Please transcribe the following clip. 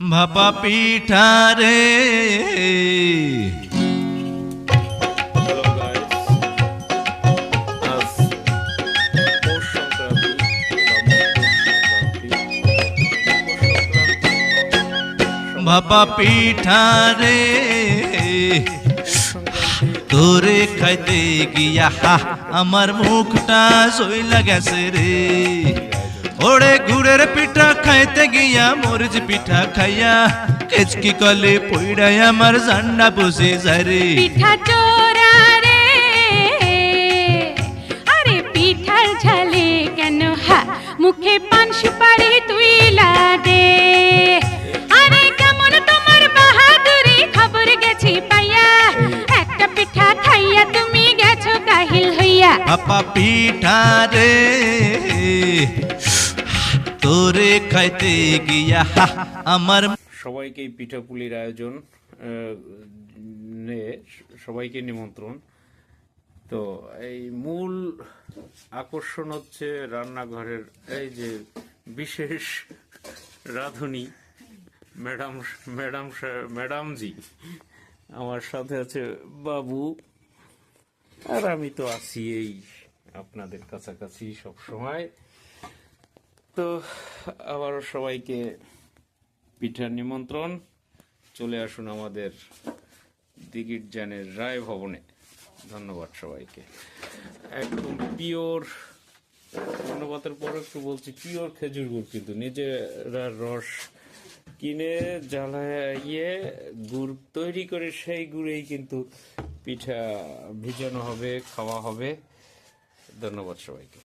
ভাপা পিঠা রে। ভাপা পিঠা রে। তোরে খাইতে গিয়া আমার মুখটা সইলা গেছে রে। ওরে গুড়ের পিঠা খাইতে গিয়া মরিচ পিঠা খাইয়া কেচকি কলে পইড়াই আমার জান্ডা বসে যায় রে। পিঠা চোরা রে আরে পিঠার ঝালে কেন হা মুখে পান সুপারি তুই দে। আরে কেমন তোমার বাহাদুরি খবর গেছি পাইয়া। একটা পিঠা খাইয়া তুমি গেছো কাহিল হইয়া। ভাপা পিঠা রে। তোরে খাইতে গিয়া আমার সবাইকে পিঠাপুলির আয়োজন সবাইকে নিমন্ত্রণ। তো এই মূল আকর্ষণ হচ্ছে রান্নাঘরের এই যে বিশেষ রাঁধুনি, ম্যাডাম ম্যাডাম ম্যাডামজি। আমার সাথে আছে বাবু, আর আমি তো আছি এই আপনাদের কাছাকাছি সব সময় তো আবার সবাইকে পিঠার নিমন্ত্রণ। চলে আসুন আমাদের দিগির জানের রায় ভবনে। ধন্যবাদ সবাইকে। একদম পিওর, ধন্যবাদের পর একটু বলছি, পিওর খেজুর গুড় কিন্তু নিজেরা রস কিনে জ্বালাইয়ে গুড় তৈরি করে সেই গুড়েই কিন্তু পিঠা ভিজানো হবে, খাওয়া হবে। ধন্যবাদ সবাইকে।